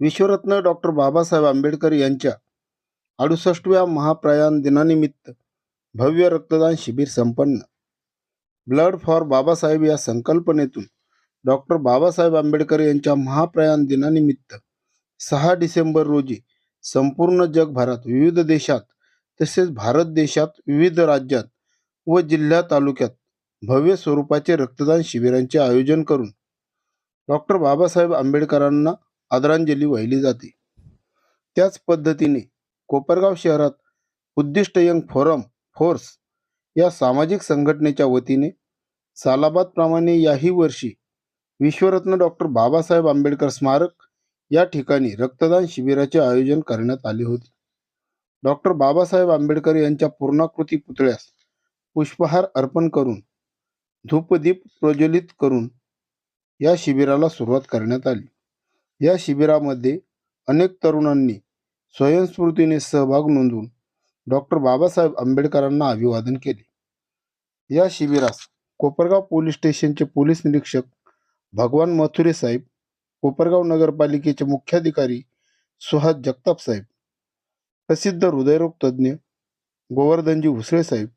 विश्वरत्न doctor Babasaheb Ambedkar यांच्या अडुसष्टव्या महाप्रयाण दिनानिमित्त भव्य रक्तदान शिबिर संपन्न. ब्लड फॉर बाबासाहेब या संकल्पनेतून डॉक्टर बाबासाहेब आंबेडकर यांच्या महाप्रयाण दिनानिमित्त सहा डिसेंबर रोजी संपूर्ण जगभरात विविध देशात तसेच भारत देशात विविध राज्यात व जिल्ह्या तालुक्यात भव्य स्वरूपाचे रक्तदान शिबिरांचे आयोजन करून डॉक्टर बाबासाहेब आंबेडकरांना आदरांजली वाहिली जाते. त्याच पद्धतीने कोपरगाव शहरात उद्दिष्ट यंग फोरम फोर्स या सामाजिक संघटनेच्या वतीने सालाबादप्रमाणे याही वर्षी विश्वरत्न डॉक्टर बाबासाहेब आंबेडकर स्मारक या ठिकाणी रक्तदान शिबिराचे आयोजन करण्यात आले होते. डॉक्टर बाबासाहेब आंबेडकर यांच्या पूर्णाकृती पुतळ्यास पुष्पहार अर्पण करून धूपदीप प्रज्वलित करून या शिबिराला सुरुवात करण्यात आली. या शिबिरामध्ये अनेक तरुणांनी स्वयंस्फूर्तीने सहभाग नोंदवून डॉक्टर बाबासाहेब आंबेडकरांना अभिवादन केले. या शिबिरास कोपरगाव पोलीस स्टेशनचे पोलीस निरीक्षक भगवान मथुरे साहेब कोपरगाव नगरपालिकेचे मुख्याधिकारी सुहास जगताप साहेब प्रसिद्ध हृदयरोग तज्ज्ञ गोवर्धनजी भुसळे साहेब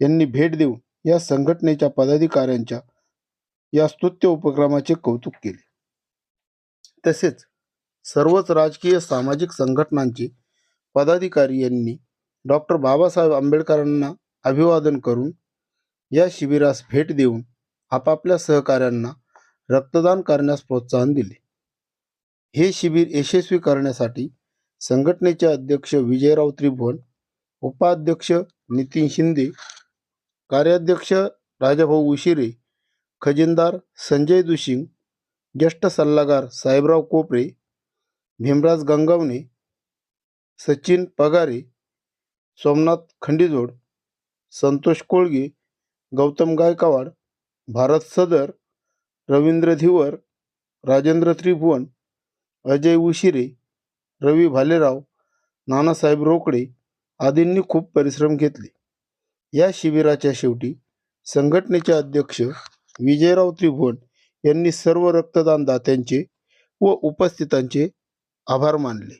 यांनी भेट देऊन या संघटनेच्या पदाधिकाऱ्यांच्या या स्तुत्य उपक्रमाचे कौतुक केले. तसेच सर्वच राजकीय सामाजिक संघटनांचे पदाधिकारी यांनी डॉक्टर बाबासाहेब आंबेडकरांना अभिवादन करून या शिबिरास भेट देऊन आपापल्या सहकाऱ्यांना रक्तदान करण्यास प्रोत्साहन दिले. हे शिबिर यशस्वी करण्यासाठी संघटनेचे अध्यक्ष विजयराव त्रिभुवन उपाध्यक्ष नितीन शिंदे कार्याध्यक्ष राजाभाऊ उशिरे खजिनदार संजय दुशिंग ज्येष्ठ सल्लागार साहेबराव कोपरे भीमराज गंगावणे सचिन पगारे सोमनाथ खंडीजोड संतोष कोळगे गौतम गायकवाड भारत सदर रवींद्र धिवर राजेंद्र त्रिभुवन अजय उशिरे रवी भालेराव नानासाहेब रोकडे आदींनी खूप परिश्रम घेतले. या शिबिराच्या शेवटी संघटनेचे अध्यक्ष विजयराव त्रिभुवन यांनी सर्व रक्तदान दात्यांचे व उपस्थितांचे आभार मानले.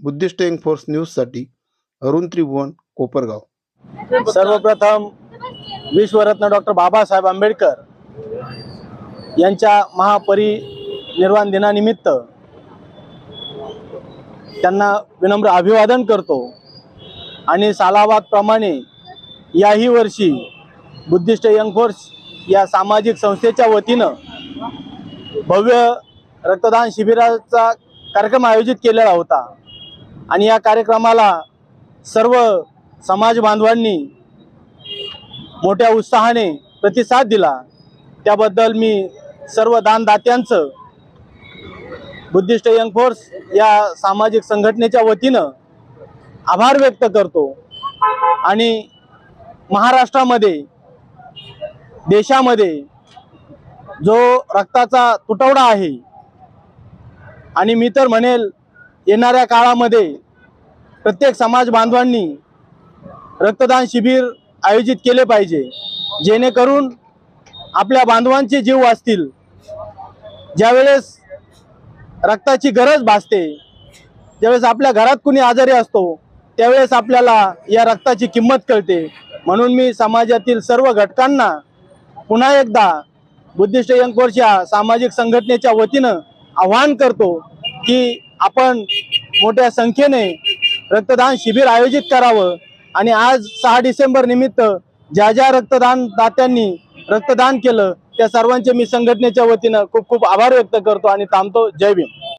बुद्धिस्ट एंग फोर्स न्यूजसाठी अरुण त्रिभुवन कोपरगाव. सर्वप्रथम विश्वरत्न डॉक्टर बाबासाहेब आंबेडकर यांच्या महापरिनिर्वाण दिनानिमित्त त्यांना विनम्र अभिवादन करतो आणि सालाबादप्रमाणे याही वर्षी बुद्धिस्ट यंग फोर्स या सामाजिक संस्थेच्या वतीनं भव्य रक्तदान शिबिराचा कार्यक्रम आयोजित केलेला होता. आणि या कार्यक्रमाला सर्व समाज बांधवांनी मोठ्या उत्साहाने प्रतिसाद दिला. त्याबद्दल मी सर्व दानदात्यांचं बुद्धिस्ट यंग फोर्स या सामाजिक संघटनेच्या वतीनं आभार व्यक्त करतो. आणि महाराष्ट्रामध्ये देशामध्ये जो रक्ताचा तुटवडा आहे आणि मी तर म्हणेल येणाऱ्या काळामध्ये प्रत्येक समाज बांधवांनी रक्तदान शिबिर आयोजित केले पाहिजे जेणेकरून आपल्या बांधवांचे जीव वाचतील. ज्यावेळेस रक्ताची गरज भासते ज्यावेळेस आपल्या घरात कुणी आजारी असतो त्यावेळेस आपल्याला या रक्ताची किंमत कळते. म्हणून मी समाजातील सर्व घटकांना पुन्हा एकदा बुद्धिस्ट यंग या सामाजिक संघटनेच्या वतीनं आवाहन करतो की आपण मोठ्या संख्येने रक्तदान शिबिर आयोजित करावं आणि आज सहा डिसेंबर निमित्त ज्या ज्या रक्तदान दात्यांनी रक्तदान केलं त्या सर्वांचे मी संघटनेच्या वतीनं खूप खूप आभार व्यक्त करतो आणि थांबतो. जय भीम.